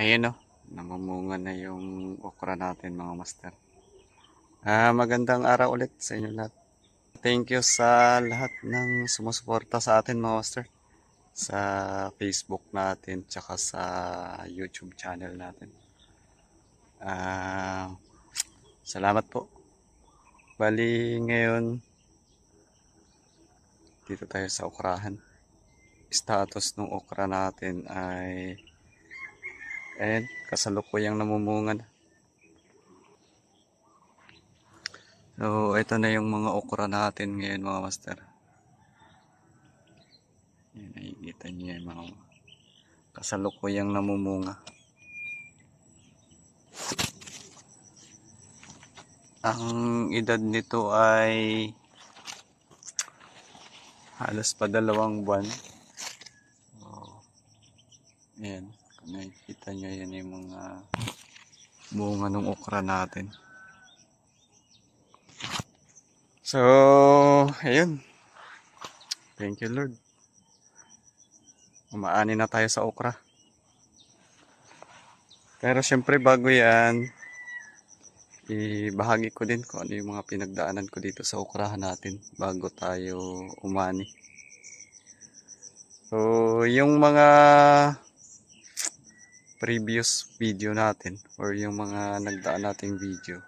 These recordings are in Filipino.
Ayun o, namumunga na yung okra natin mga master. Ah, magandang araw ulit sa inyo lahat. Thank you sa lahat ng sumusuporta sa atin mga master. Sa Facebook natin, tsaka sa YouTube channel natin. Ah, salamat po. Bali ngayon, dito tayo sa okrahan. Status ng okra natin ay Ayan, kasalukuyang namumunga na. So, ito na yung mga okra natin ngayon mga master. Yan, nakikita niyo yung mga kasalukuyang namumunga. Ang edad nito ay halos pa dalawang buwan. Oh. Ayan. Nakikita nyo yan yung mga bunga ng okra natin. So, ayun. Thank you Lord. Umaani na tayo sa okra. Pero syempre bago yan, ibahagi ko din kung ano yung mga pinagdaanan ko dito sa okrahan natin bago tayo umani. So, yung mga previous video natin or yung mga nagdaan nating video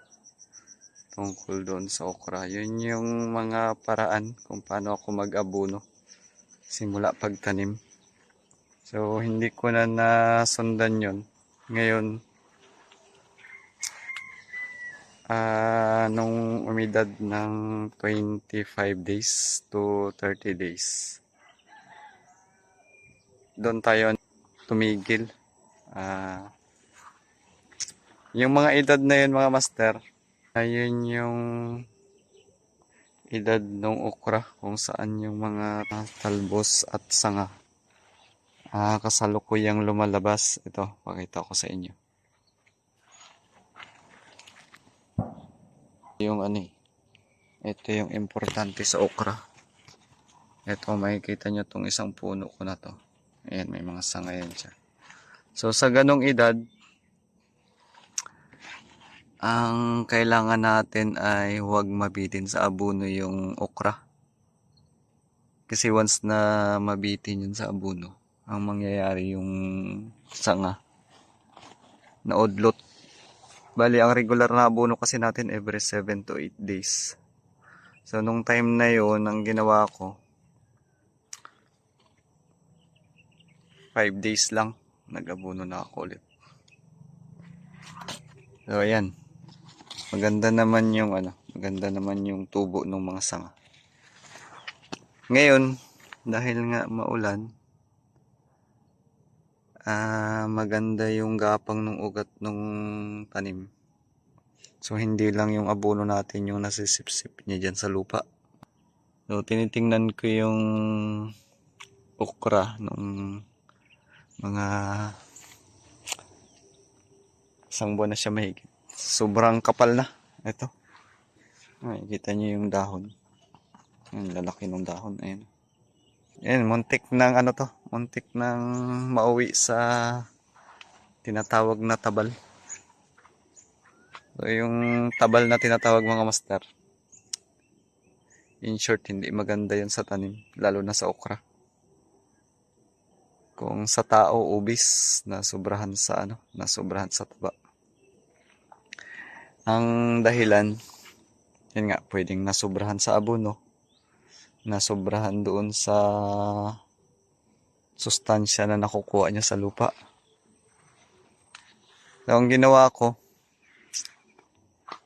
tungkol doon sa okra. Yun yung mga paraan kung paano ako mag-abono simula pagtanim. So, hindi ko na nasundan yon Ngayon, ah nung umidad ng 25 days to 30 days, doon tayo tumigil Ah, yung mga edad na yun mga master, ayun yung edad ng okra kung saan yung mga talbos at sanga. Ah, kasalukuyang lumalabas. Ito, pakita ko sa inyo. Yung ano eh. Ito yung importante sa okra. Ito, makikita nyo tong isang puno ko na to. Ayan, may mga sanga yan siya. So sa ganong edad, ang kailangan natin ay huwag mabitin sa abono yung okra. Kasi once na mabitin yun sa abono, ang mangyayari yung sanga na odlot. Bali, ang regular na abono kasi natin every 7 to 8 days. So, nung time na yon ang ginawa ko, 5 days lang nag-abono na ako ulit. So ayan. Maganda naman yung ano, maganda naman yung tubo ng mga sanga. Ngayon, dahil nga maulan, ah maganda yung gapang ng ugat ng tanim. So hindi lang yung abono natin yung nasisipsip niya dyan sa lupa. So tinitingnan ko yung okra nung mga isang buwan na siya mahigit. Sobrang kapal na. Ito. Makikita niyo yung dahon. Ang lalaki ng dahon. Ayan. Ayan, muntik ng ano to. Muntik ng mauwi sa tinatawag na tabal. So, yung tabal na tinatawag mga master. In short, hindi maganda yun sa tanim. Lalo na sa okra kung sa tao ubis na sobrahan sa ano, na sobrahan sa taba. Ang dahilan, yun nga, pwedeng nasobrahan sa abono, nasobrahan doon sa sustansya na nakukuha niya sa lupa. So, ang ginawa ko,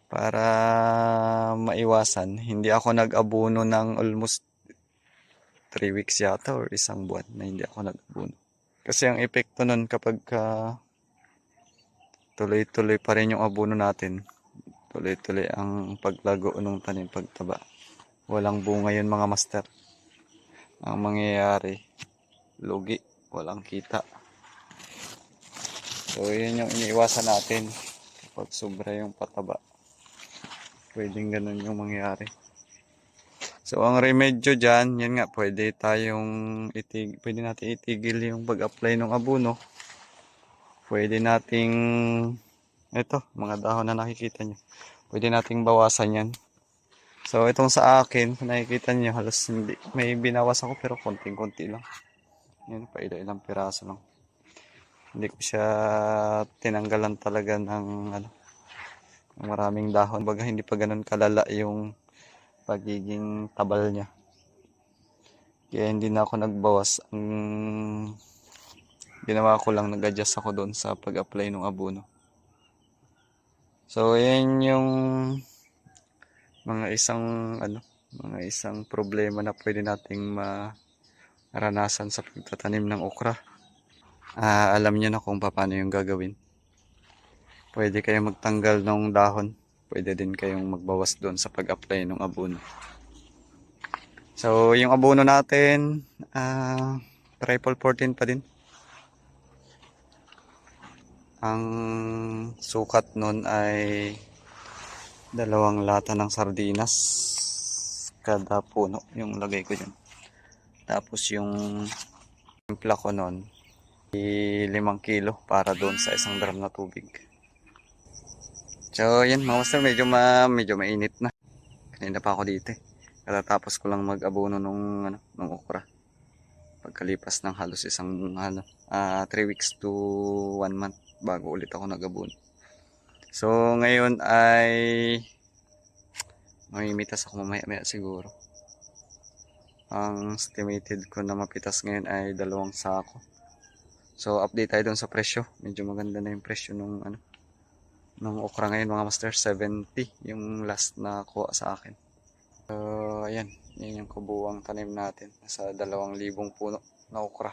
para maiwasan, hindi ako nag-abono ng almost 3 weeks yata or isang buwan na hindi ako nag-abono. Kasi ang epekto nun kapag ka tuloy-tuloy pa rin yung abono natin, tuloy-tuloy ang paglago ng tanim pagtaba. Walang bunga yun mga master. Ang mangyayari, lugi, walang kita. So yun yung iniiwasan natin kapag sobra yung pataba. Pwedeng ganun yung mangyayari. So, ang remedyo dyan, yan nga, pwede tayong itig, pwede natin itigil yung pag-apply ng abono. pwede nating ito, mga dahon na nakikita nyo. Pwede nating bawasan yan. So, itong sa akin, nakikita nyo, halos hindi. May binawas ako pero konting-konti lang. Yan, pa ilang piraso lang. Hindi ko siya tinanggalan talaga ng ano, ng maraming dahon. Baga hindi pa ganun kalala yung pagiging tabal niya. Kaya hindi na ako nagbawas. Ang ginawa ko lang, nag-adjust ako doon sa pag-apply ng abono. So, yan yung mga isang ano, mga isang problema na pwede nating maranasan sa pagtatanim ng okra. Ah, alam niyo na kung paano yung gagawin. Pwede kayong magtanggal ng dahon. Pwede din kayong magbawas doon sa pag-apply ng abono. So, yung abono natin, ah, triple 14 pa din. Ang sukat nun ay dalawang lata ng sardinas kada puno yung lagay ko dyan. Tapos yung timpla ko nun, ay limang kilo para doon sa isang drum na tubig. So, yan mga master, medyo, ma, medyo mainit na. Kanina pa ako dito eh. Katatapos ko lang mag-abono nung, ano, nung okra. Pagkalipas ng halos isang, ano, 3 weeks to 1 month bago ulit ako nag-abono. So, ngayon ay mamimitas ako mamaya-maya siguro. Ang estimated ko na mapitas ngayon ay dalawang sako. So, update tayo dun sa presyo. Medyo maganda na yung presyo nung ano, nung okra ngayon mga master 70 yung last na kuha sa akin. So, ayan. Yan yung kubuwang tanim natin. Nasa dalawang libong puno na okra.